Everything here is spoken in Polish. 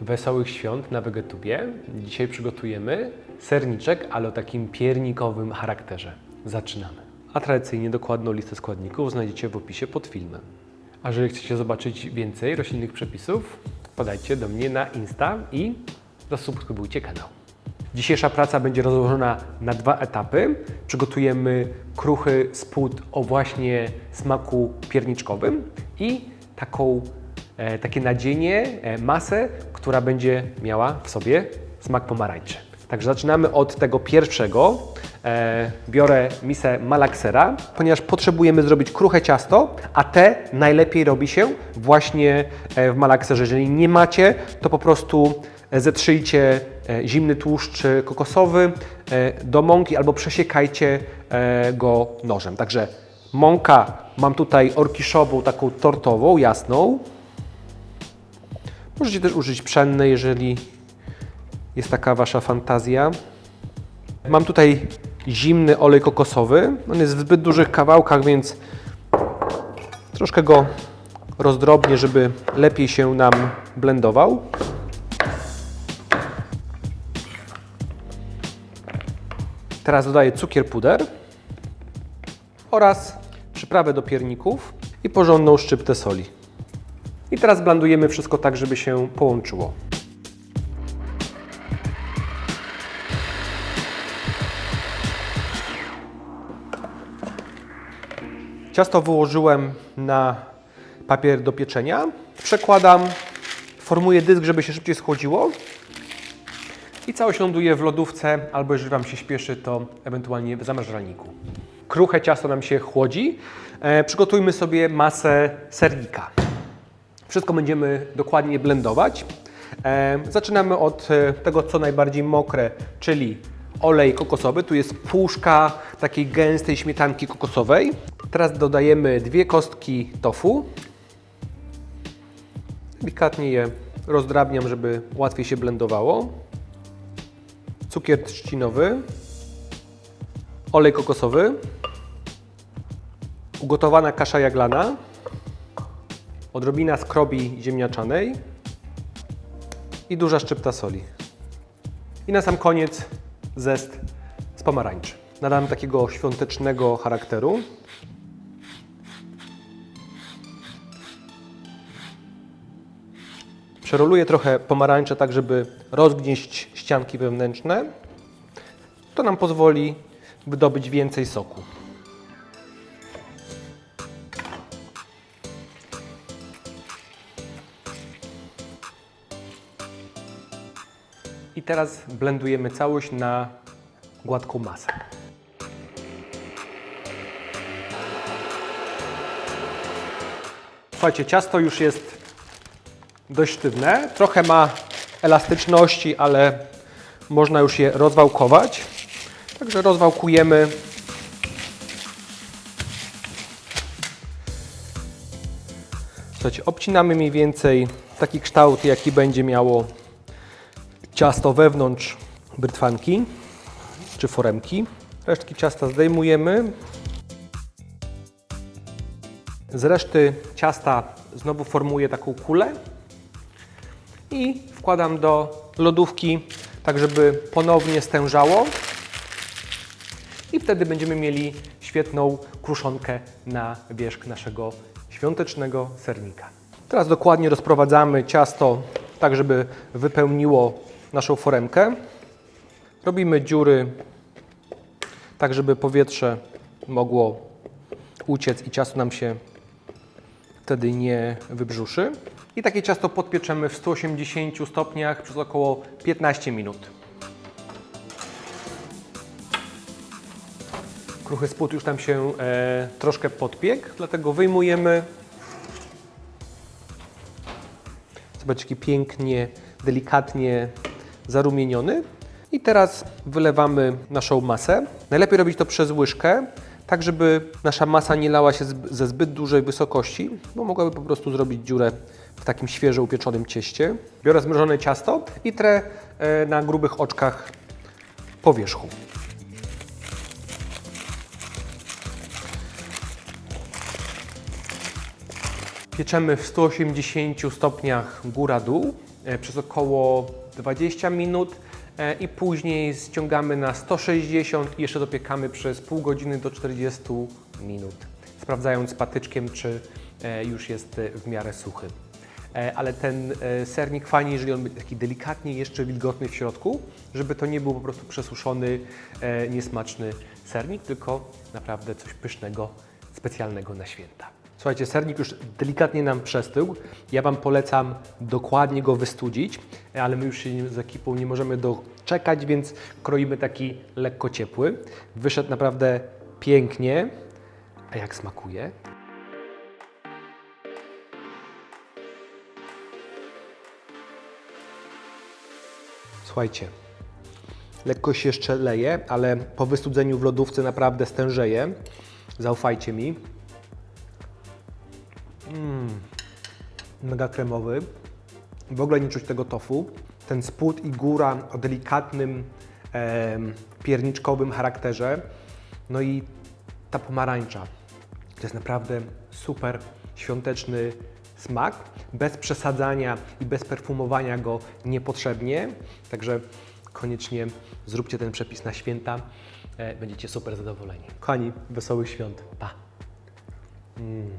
Wesołych świąt na Wegetubie. Dzisiaj przygotujemy serniczek, ale o takim piernikowym charakterze. Zaczynamy. A tradycyjnie dokładną listę składników znajdziecie w opisie pod filmem. A jeżeli chcecie zobaczyć więcej roślinnych przepisów, podajcie do mnie na Insta i zasubskrybujcie kanał. Dzisiejsza praca będzie rozłożona na dwa etapy. Przygotujemy kruchy spód o właśnie smaku pierniczkowym i taką, takie nadzienie, e, masę, która będzie miała w sobie smak pomarańczy. Także zaczynamy od tego pierwszego. E, biorę misę malaksera, ponieważ potrzebujemy zrobić kruche ciasto, a te najlepiej robi się właśnie e, w malakserze. Jeżeli nie macie, to po prostu e, zetrzyjcie e, zimny tłuszcz e, kokosowy e, do mąki albo przesiekajcie e, go nożem. Także mąka mam tutaj orkiszową, taką tortową, jasną. Możecie też użyć pszennej, jeżeli jest taka Wasza fantazja. Mam tutaj zimny olej kokosowy. On jest w zbyt dużych kawałkach, więc troszkę go rozdrobnię, żeby lepiej się nam blendował. Teraz dodaję cukier puder oraz przyprawę do pierników i porządną szczyptę soli. I teraz blandujemy wszystko tak, żeby się połączyło. Ciasto wyłożyłem na papier do pieczenia. Przekładam, formuję dysk, żeby się szybciej schłodziło. I całość ląduje w lodówce, albo jeżeli Wam się śpieszy, to ewentualnie w zamrażalniku. Kruche ciasto nam się chłodzi. E, przygotujmy sobie masę sernika. Wszystko będziemy dokładnie blendować. E, zaczynamy od e, tego, co najbardziej mokre, czyli olej kokosowy. Tu jest puszka takiej gęstej śmietanki kokosowej. Teraz dodajemy dwie kostki tofu. Delikatnie je rozdrabniam, żeby łatwiej się blendowało. Cukier trzcinowy, olej kokosowy, ugotowana kasza jaglana, odrobina skrobi ziemniaczanej i duża szczypta soli. I na sam koniec zest z pomarańczy. Nadam takiego świątecznego charakteru. Przeroluję trochę pomarańcze tak, żeby rozgnieść ścianki wewnętrzne. To nam pozwoli wydobyć więcej soku. I teraz blendujemy całość na gładką masę. Słuchajcie, ciasto już jest dość sztywne. Trochę ma elastyczności, ale można już je rozwałkować. Także rozwałkujemy. Słuchajcie, obcinamy mniej więcej taki kształt, jaki będzie miało ciasto wewnątrz brytwanki czy foremki. Resztki ciasta zdejmujemy. Z reszty ciasta znowu formuję taką kulę i wkładam do lodówki, tak żeby ponownie stężało. I wtedy będziemy mieli świetną kruszonkę na wierzch naszego świątecznego sernika. Teraz dokładnie rozprowadzamy ciasto tak, żeby wypełniło naszą foremkę. Robimy dziury tak, żeby powietrze mogło uciec i ciasto nam się wtedy nie wybrzuszy. I takie ciasto podpieczemy w 180 stopniach przez około 15 minut. Kruchy spód już tam się e, troszkę podpiekł, dlatego wyjmujemy. Zobaczcie, pięknie, delikatnie zarumieniony. I teraz wylewamy naszą masę. Najlepiej robić to przez łyżkę, tak żeby nasza masa nie lała się ze zbyt dużej wysokości, bo mogłaby po prostu zrobić dziurę w takim świeżo upieczonym cieście. Biorę zmrożone ciasto i trę e, na grubych oczkach po wierzchu. Pieczemy w 180 stopniach góra-dół przez około 20 minut e, i później ściągamy na 160 i jeszcze dopiekamy przez pół godziny do 40 minut, sprawdzając patyczkiem, czy e, już jest e, w miarę suchy. E, Ale ten e, sernik fajnie, jeżeli on będzie taki delikatnie jeszcze wilgotny w środku, żeby to nie był po prostu przesuszony, e, niesmaczny sernik, tylko naprawdę coś pysznego, specjalnego na święta. Słuchajcie, sernik już delikatnie nam przestył. Ja Wam polecam dokładnie go wystudzić, ale my już się z ekipą nie możemy doczekać, więc kroimy taki lekko ciepły. Wyszedł naprawdę pięknie. A jak smakuje? Słuchajcie, lekko się jeszcze leje, ale po wystudzeniu w lodówce naprawdę stężeje. Zaufajcie mi. Mega kremowy. W ogóle nie czuć tego tofu. Ten spód i góra o delikatnym em, pierniczkowym charakterze. No i ta pomarańcza. To jest naprawdę super świąteczny smak, bez przesadzania i bez perfumowania go niepotrzebnie. Także koniecznie zróbcie ten przepis na święta. E, Będziecie super zadowoleni. Kochani, wesołych świąt. Pa! Mm.